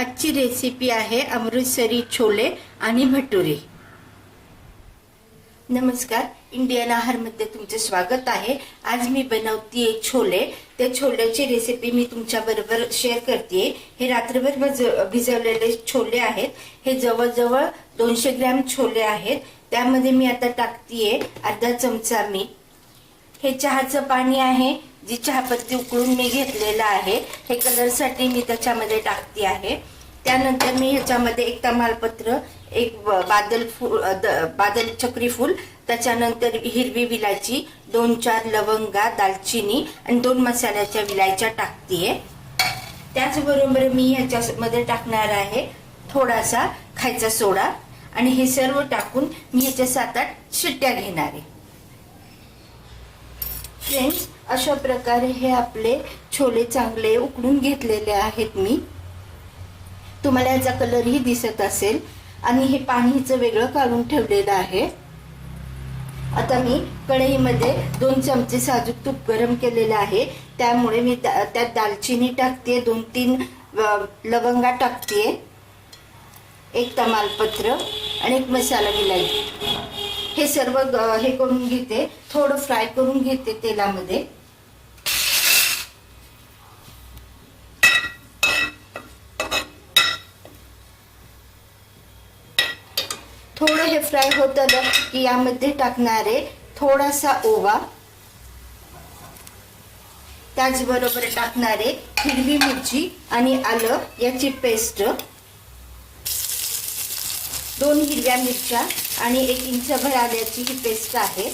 आजची रेसिपी आहे अमृतसरी छोले आणि भटुरे. नमस्कार इंडियन आहारमध्ये तुमचे स्वागत आहे. आज मी बनवतीये छोले. त्या छोल्याची रेसिपी मी तुमच्या बरोबर शेअर करते हे रात्रभर भिजवलेले छोले आहेत. हे जवळजवळ दोनशे ग्रॅम छोले आहेत. त्यामध्ये मी आता टाकतीये अर्धा चमचा मीठ. हे चहाचं पाणी आहे. जी चहापत्ती उकळून मी घेतलेलं आहे हे कलरसाठी मी त्याच्यामध्ये टाकते आहे. त्यानंतर मी ह्याच्यामध्ये एक तमालपत्र एक बादल फूल द- बादल चक्री फूल त्याच्यानंतर हिरवी विलायची दोन चार लवंगा दालचिनी आणि दोन मसाल्याच्या विलायच्या टाकतीये त्याचबरोबर मी ह्याच्यामध्ये टाकणार आहे थोडासा खायचा सोडा आणि हे सर्व टाकून मी ह्याच्या सात आठ शिट्ट्या घेणार आहे. फ्रेंड्स अशा प्रकारे हे आपले छोले चांगले उकडून घेतलेले आहेत मी. तुम्हाला याचा कलरही दिसत असेल. आणि हे पाणीचं वेगळं काढून ठेवलेलं आहे. आता मी कढईमध्ये दोन चमचे साजूक तूप गरम केलेलं आहे. त्यामुळे मी त्या- त्यात दालचिनी टाकते. दोन तीन लवंगा टाकते. एक तमालपत्र आणि एक मसाला विलायची हे सर्व हे करून घेते. थोडं फ्राय करून घेते तेलामध्ये. थोडं हे फ्राय होत आलं की यामध्ये टाकणारे थोडासा ओवा. त्याचबरोबर टाकणारे हिरवी मिरची आणि आलं याची पेस्ट. दोन हिरव्या मिरच्या. आणि एक इंचभर आल्याची ही पेस्ट आहे.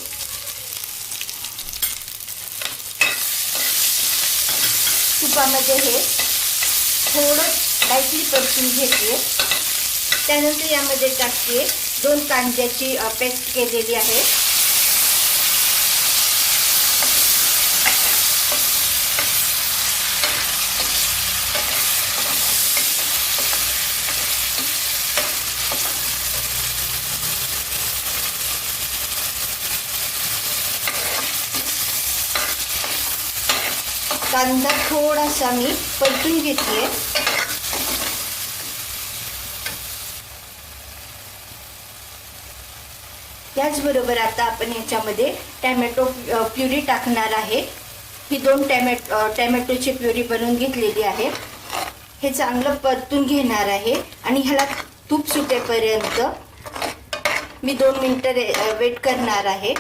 तुपामध्ये हे थोडं लाईटली परतून घेते. त्यानंतर यामध्ये टाकते दोन कांद्याची पेस्ट केलेली आहे. कांदा थोडासा मी परतून घेते त्याचबरोबर आता आपण याच्यामध्ये टॅमॅटो प्युरी टाकणार आहे. ही दोन टॅमॅटो टॅमॅटोची प्युरी बनवून घेतलेली आहे. हे चांगलं परतून घेणार आहे आणि ह्याला तूप सुटेपर्यंत मी दोन मिनटं वेट करणार आहे.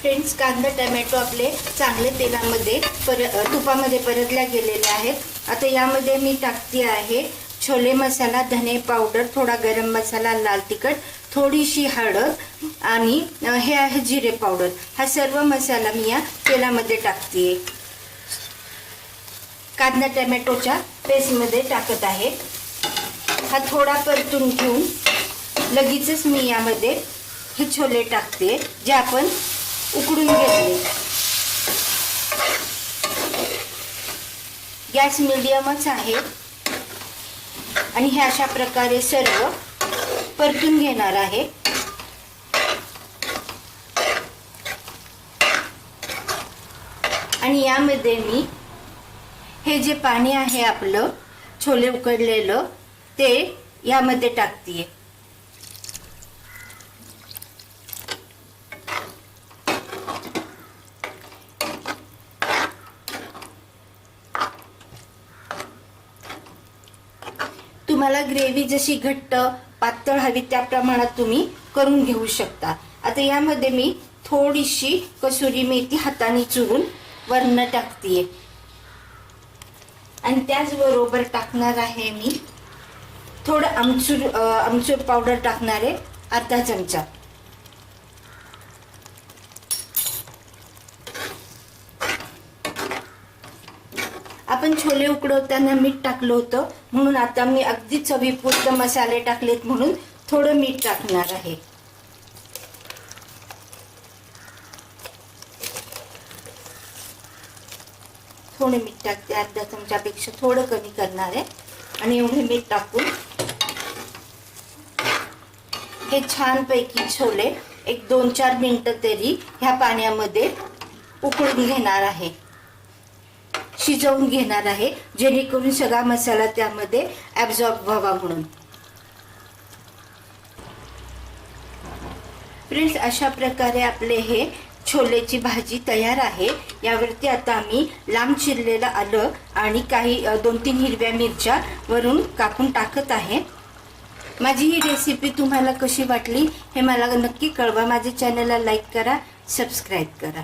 फ्रेंड्स कांदा टमॅटो आपले चांगले तेलामध्ये पर तुपामध्ये परतल्या गेलेले आहेत. आता यामध्ये मी टाकते आहे छोले मसाला धने पावडर थोडा गरम मसाला लाल तिखट थोडीशी हळद आणि हे आहे जिरे पावडर. हा सर्व मसाला मी या तेलामध्ये टाकते. कांदा टमॅटोच्या पेस्टमध्ये टाकत आहे. हा थोडा परतून घेऊन लगेचच मी यामध्ये हे छोले टाकते जे आपण उकडून घेतले. गॅस मिडियमच आहे. आणि हे अशा प्रकारे सर्व परतून घेणार आहे. आणि यामध्ये मी हे जे पाणी आहे आपलं छोले उकडलेलं ते यामध्ये टाकतीये. तुम्हाला ग्रेव्ही जशी घट्ट पातळ हवी त्या प्रमाणात तुम्ही करून घेऊ शकता. आता यामध्ये मी थोडीशी कसुरी मेथी हाताने चुरून वरण टाकतीये. आणि त्याचबरोबर टाकणार आहे मी थोडं आमचूर आमचूर पावडर टाकणार आहे अर्धा चमचा. आपण छोले उकडवताना मीठ टाकलं होतं. म्हणून आता मी अगदी चवीपुरतं मसाले टाकलेत म्हणून थोडं मीठ टाकणार आहे. थोडं मीठ टाकते. अर्धा चमच्यापेक्षा थोडं कमी करणार आहे. आणि एवढे मीठ टाकून हे छानपैकी छोले एक दोन चार मिनटं तरी ह्या पाण्यामध्ये उकळून घेणार आहे. शिजवून घेणार आहे जेणेकरून सगळा मसाला त्यामध्ये ॲब्झॉर्ब व्हावा म्हणून. फ्रेंड्स अशा प्रकारे आपले हे छोलेची भाजी तयार आहे. यावरती आता आम्ही लांब चिरलेलं आलं आणि काही दोन तीन हिरव्या मिरच्या वरून कापून टाकत आहे. माझी ही रेसिपी तुम्हाला कशी वाटली हे मला नक्की कळवा. माझ्या चॅनलला लाईक करा सबस्क्राईब करा.